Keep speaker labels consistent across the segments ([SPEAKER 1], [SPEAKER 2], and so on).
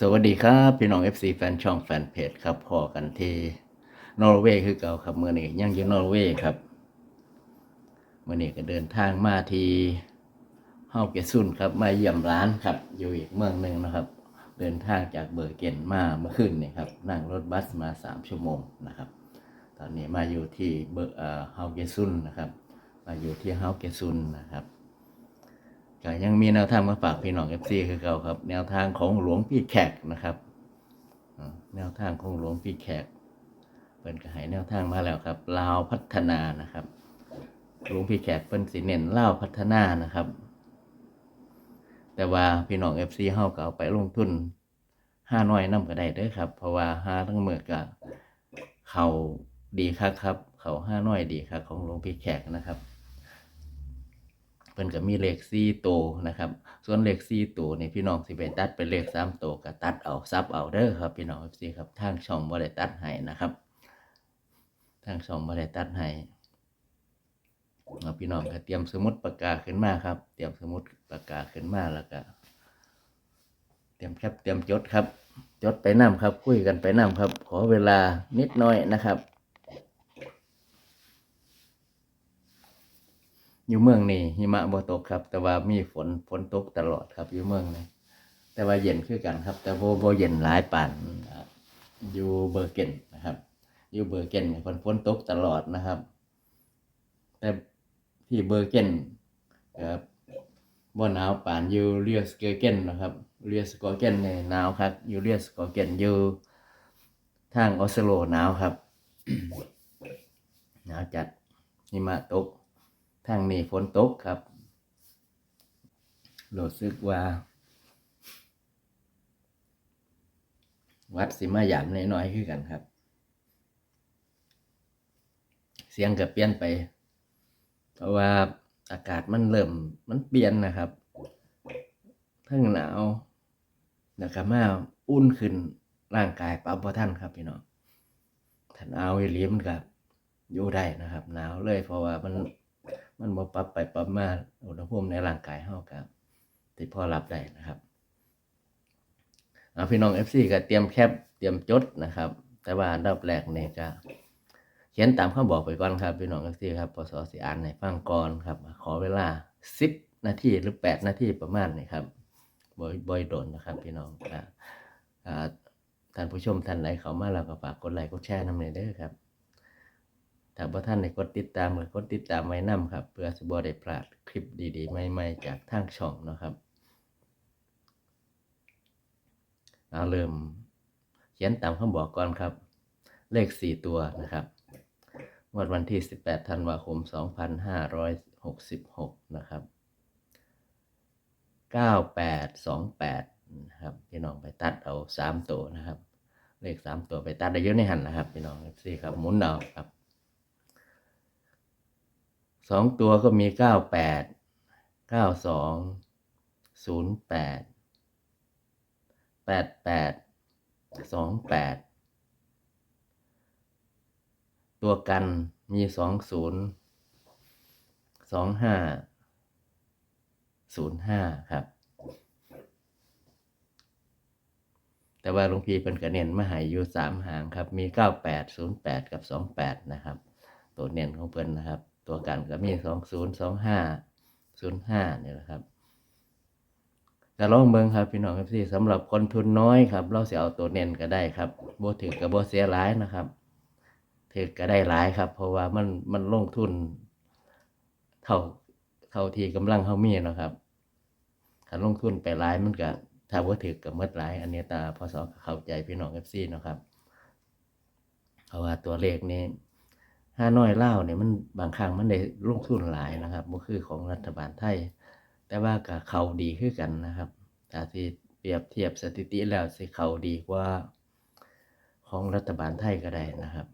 [SPEAKER 1] สวัสดีครับ พี่น้อง FC แฟนช่องแฟนเพจครับพอกันที่นอร์เวย์คือเก่าครับเมื่อนี้ยังอยู่นอร์เวย์ครับเมื่อนี้ก็เดินทางมาที่เฮาเกซุนครับ มาเยี่ยมร้านครับ อยู่อีกเมืองหนึ่งนะครับ เดินทางจากเบอร์เกนมาเมื่อคืนนี่ครับนั่งรถบัสมาสามชั่วโมงนะครับ ตอนนี้มาอยู่ที่เบอร์เอ่อเฮาเกซุนนะครับ มาอยู่ที่เฮาเกซุนนะครับ ก็ยังมีแนวทางมาฝากพี่น้องเอฟซีคือเก่าครับ แนวทางของหลวงพี่แขกนะครับแนวทางของหลวงพี่แขกเปิ้นก็ให้แนวทางมาแล้วครับลาวพัฒนานะครับหลวงพี่แขกเปิ้นสิเน้นลาวพัฒนานะครับ แต่ว่าพี่น้องเอฟซีเฮาก็เอาไปลงทุนห้าน้อยนํก็ได้เด้อครับ เพราะว่าห้าทั้งเมือก็เขาดีครับครับ เขาห้าน้อยดีครับของหลวงพี่แขกนะครับ เพิ่นก็มีเลขสี่ตัวนะครับ ส่วนเลขสี่ตัวนี่พี่น้องสิไปตัดเป็นเลขสามตัวก็ตัดเอาซับเอาเด้อครับพี่น้องสิครับทางช่องบ่ได้ตัดให้นะครับ ทางช่องบ่ได้ตัดให้เอาพี่น้องก็เตรียมสมุดปากกาขึ้นมาครับ เตรียมสมุดปากกาขึ้นมาแล้วก็เตรียมแคปเตรียมจดครับ จดไปนํครับ คุยกันไปนํครับ ขอเวลานิดหน่อยนะครับ อยู่เมืองนี่หิมะบ่ตกครับ แต่ว่ามีฝนฝนตกตลอดครับอยู่เมืองนี่แต่ว่าเย็นคือกันครับ แต่โบ่บ่เย็นหลายปานอยู่เบอร์เกนนะครับ อยู่เบอร์เกนฝนฝนตกตลอดนะครับ แต่ที่เบอร์เกนครับบ่หนาวปานอยู่เรียสเกเกนนะครับเรียสกอเกนเนี่ยหนาวครับ อยู่เรียสกอเกนอยู่ทางออสโลหนาวครับหนาวจัดหิมะตก ทางนี้ฝนตกครับรู้สึกว่า วัดสิมาหยามน้อยๆคือกันครับ เสียงก็เปลี่ยนไป เพราะว่าอากาศมันเริ่มมันเปลี่ยนนะครับทั้งหนาวแล้วก็มาอุ่นขึ้นร่างกายปรับบ่ทันครับพี่น้องถ้าหนาอีลีมันก็อยู่ได้นะครับ หนาวเลยเพราะว่ามัน มันบ่ปรับไปปรับมาอุณหภูมิในร่างกายเฮาครับที่พอรับได้นะครับเอาพี่น้อง FC ก็เตรียมแคปเตรียมจดนะครับ แต่ว่าอันดับแรกเนี่ยก็เขียนตามคำบอกไปก่อนครับพี่น้อง FC ครับพศสิอ่านให้ฟังก่อนครับ ขอเวลา10นาทีหรือ8นาทีประมาณนี้ครับบ่บ่อยโดนนะครับ พี่น้องอ่าอ่าท่านผู้ชมท่านไหนเข้ามาแล้วก็ฝากกดไลค์กดแชร์นำหน่ยเด้อครับ ถ้าบ่ท่านได้กดติดตามก็กดติดตามไว้นํครับ เพื่อสิบ่ได้พลาดคลิปดีๆ ใหม่ๆ จากทางช่องเนาะครับเอาเริ่มเขียนตามคำบอกก่อนครับ เลข 4 ตัวนะครับงวดวันที่ 18 ธันวาคม 2566 นะครับ 9828 นะครับ พี่น้องไปตัดเอา 3 ตัวนะครับ เลข 3 ตัวไปตัดได้เยอะในหันนะครับ พี่น้อง FC ครับหมุนเอาครับ สองตัวก็มีเก้าแปดเก้าสองศูนย์แปดแปดแปดสองแปดตัวกันมีสองศูนย์สองห้าศูนย์ห้าครับ แต่ว่าหลวงพี่เป็นกระเน้นมาหายอยู่สามหางครับ มีเก้าแปดศูนย์แปดกับสองแปดนะครับ ตัวเน้นของเพิ่นนะครับ ตัวกันก็มีสองศูนย์สองห้าศูนย์ห้านี่แหละครับก็ลองเบิ่งครับพี่น้องครับที่สำหรับคนทุนน้อยครับ เราเสิเอาตัวเน้นก็ได้ครับบ่ถือกับบ่เสียหลายนะครับถือก็ได้หลายครับ เพราะว่ามันมันลงทุน เท่าเท่าที่กำลังเฮามีนะครับถ้าลงทุนไปหลายมันก็ถ้าบ่ถือก็หมดหลาย อันนี้ตาพศก็เข้าใจพี่น้อง FC เนะครับเพราะว่าตัวเลขนี้ ห้าน้อยเล่าเนี่ยมันบางครั้งมันได้ลงทุนหลายนะครับบ่คือของรัฐบาลไทย แต่ว่าก็เขาดีคือกันนะครับถ้าที่เปรียบเทียบสถิติแล้วสิเขาดีกว่าของรัฐบาลไทยก็ได้นะครับ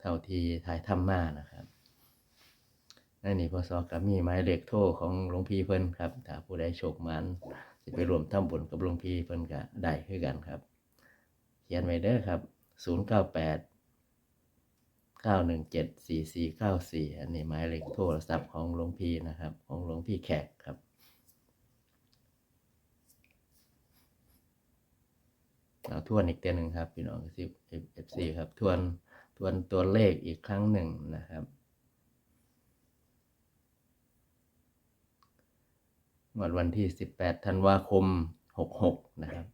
[SPEAKER 1] เท่าที่ถ่ายทำมานะครับนั่นนี่พศก็มีหมายเลขโทของหลวงพี่เพิ่นครับถ้าผู้ใดโชคมันสิไปรวมทำบุญกับหลวงพี่เพิ่นก็ได้คือกันครับ เขียนไว้เด้อครับ 098 เก้าหนึ่งเจ็ดสี่สี่เก้าสี่อันนี้หมายเลขโทรศัพท์ของหลวงพี่นะครับ ของหลวงพี่แขกครับเอาทวนอีกเตียหนึ่งครับพี่น้องสิเอฟซีครับทวนทวนตัวเลขอีกครั้งหนึ่งนะครับวันวันที่สิบแปดธันวาคมหกหกนะครับ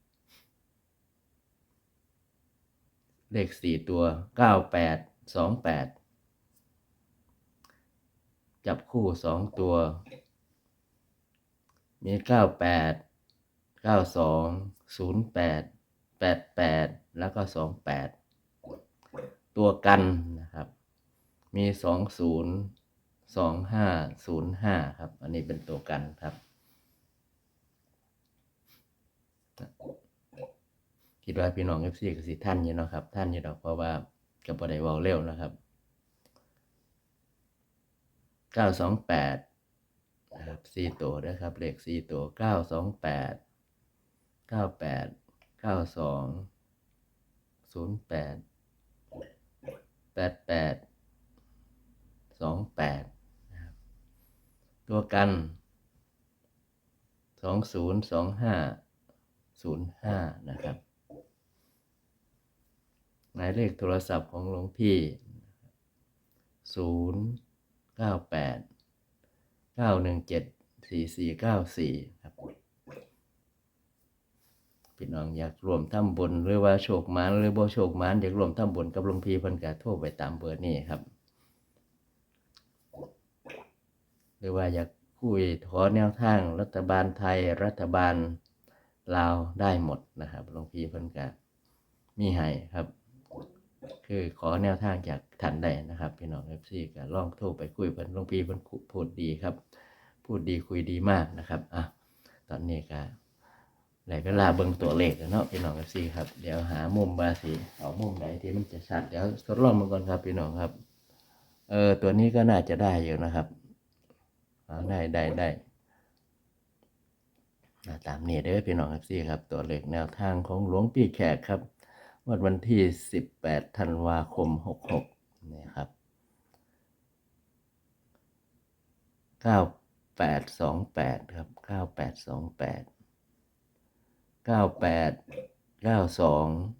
[SPEAKER 1] เลขสี่ตัวเก้าแปด สองแปดจับคู่สองตัว มีเก้าแปดเก้าสองศูนย์แปดแปดแปดแล้วก็สองแปดตัวกันนะครับ มีสองศูนย์สองห้าศูนย์ห้าครับ อันนี้เป็นตัวกันครับคิดว่าพี่น้องเอฟซีกับสิท่านอยู่เนาะครับ ท่านอยู่ดอกเพราะว่า กับบ่ได้เว้าเร็วนะครับเก้าสองแปดนะครับสี่ตัวนะครับเลขสี่ตัวเก้าสองแปดเก้าแปดเก้าสองศูนย์แปดแปดแปดสองแปดตัวกันสองศูนย์สองห้าศูนย์ห้านะครับ หมายเลขโทรศัพท์ของหลวงพี่ศูนย์เก้าแปดเก้าหนึ่งเจ็ดสี่สี่เก้าสี่ครับพี่น้องอยากรวมทำบุญหรือว่าโชคหมานหรือบ่โชคหมานอยากรวมทำบุญกับหลวงพี่เพิ่นก็โทรไปตามเบอร์นี้ครับ หรือว่าอยากคุยขอแนวทางรัฐบาลไทยรัฐบาลลาวได้หมดนะครับหลวงพี่เพิ่นก็มีให้ครับ คือขอแนวทางจากท่านได้นะครับ พี่น้องเอฟซีก็ลองโทรไปคุยเพิ่นหลวงพี่เพิ่นพูดดีครับ พูดดีคุยดีมากนะครับอะตอนนี้ก็ได้เวลาเบิ่งตัวเลขแล้วเนาะพี่น้องเอฟซีครับเดี๋ยวหามุมบาสีเอามุมไหนที่มันจะชัดเดี๋ยวทดลองมันก่อนครับพี่น้องครับเออตัวนี้ก็น่าจะได้อยู่นะครับเอาได้ได้ได้ตามนี้เด้อพี่น้องเอฟซีครับ ตัวเลขแนวทางของหลวงพี่แขกครับ วันวันที่ 18 ธันวาคม 66 นี่ครับ 9828 ครับ 9828 98 92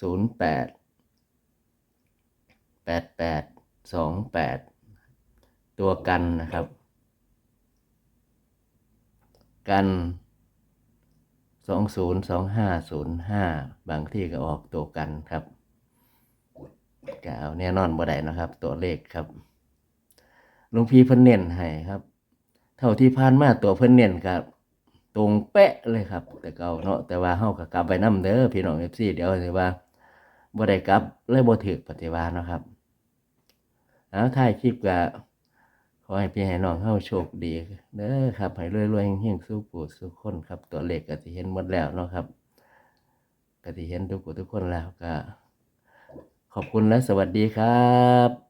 [SPEAKER 1] 08 88 28 ตัวกันนะครับ กัน สองศูนย์สองห้าศูนย์ห้าบางที่ก็ออกตัวกันครับก็เอาแน่นอนบ่ได้นะครับ ตัวเลขครับหลวงพี่เพิ่นเน้นให้ครับ เท่าที่ผ่านมาตัวเพิ่นเน้นครับ ตรงเป๊ะเลยครับ แต่เก่าเนาะแต่ว่าเฮาก็กลับไปนํเด้อพี่น้อง FC เดี๋ยวสิว่าบ่ได้กลับเลยบ่ถูกปฏิวัตินะครับเอาท้ายคลิปก็ ขอให้พี่ให้น้องเข้าโชคดีเด้อครับ ให้รวยๆเฮงๆสู้ปู่สู้คนครับ ตัวเลขก็ที่เห็นหมดแล้วเนาะครับก็ที่เห็นทุกคนทุกคนแล้วก็ ขอบคุณและสวัสดีครับ